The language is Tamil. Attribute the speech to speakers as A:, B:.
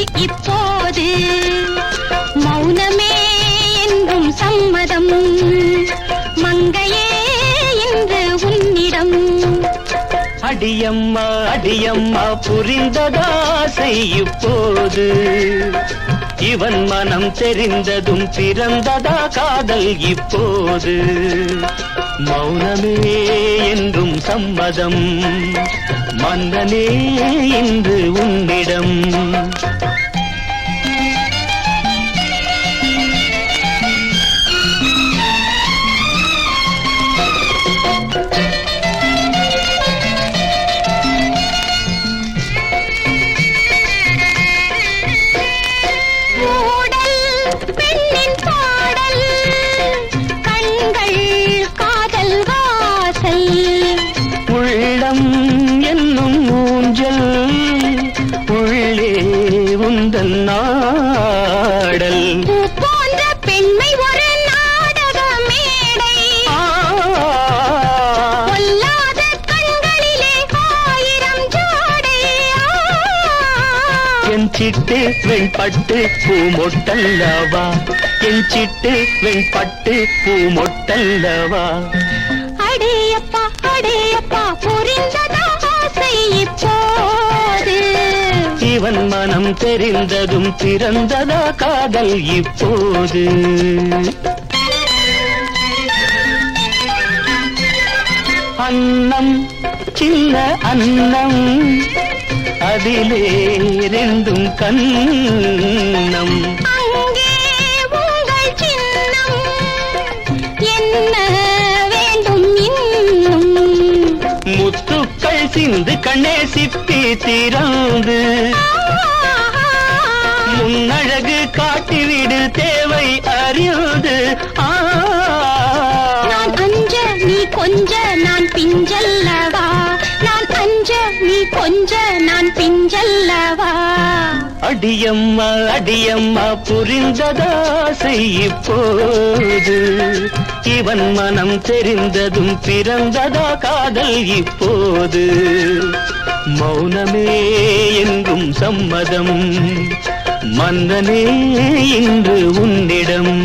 A: இப்போது மௌனமே என்றும் சம்மதம். மங்கையே என்று உன்னிடம்.
B: அடியம்மா அடியம்மா புரிந்ததாசை இப்போது. இவன் மனம் தெரிந்ததும் பிறந்ததா காதல் இப்போது. மௌனமே என்றும் சம்மதம். மன்னனே என்று உன்னை உந்தன் நாடல்.
A: பூ போன்ற பெண்மை ஒரு நாடக மேடை.
B: ஆ,
A: பொல்லாத கண்களிலே ஆயிரம் ஜோடை.
B: என் சிட்டு வெண்பட்டு பூமொட்டல்லவா. என் சிட்டு வெண்பட்டு பூமொட்டல்லவா.
A: அடேயப்பா அடேயப்பா புரிந்ததா ஆசை இப்போது
B: அவன் மனம் தெரிந்ததும் பிறந்ததா காதல் இப்போது? அன்னம் சின்ன அன்னம் அதிலே ரெண்டும் கண்ணம். சிந்து கண்ணே சிப்பி திறந்து. முன்னழகு காட்டிவிடு தேவை அறியுது ஆ.
A: நான் அஞ்ச நீ கொஞ்ச நான் பிஞ்சல்லவா? நான் அஞ்ச நீ கொஞ்ச நான் பிஞ்சல்லவா?
B: அடியம்மா அடியம்மா புரிந்ததாசை இப்போது. இவன் மனம் தெரிந்ததும் பிறந்ததா காதல் இப்போது? மௌனமே எங்கும் சம்மதம். மன்னனே இன்று உன்னிடம்.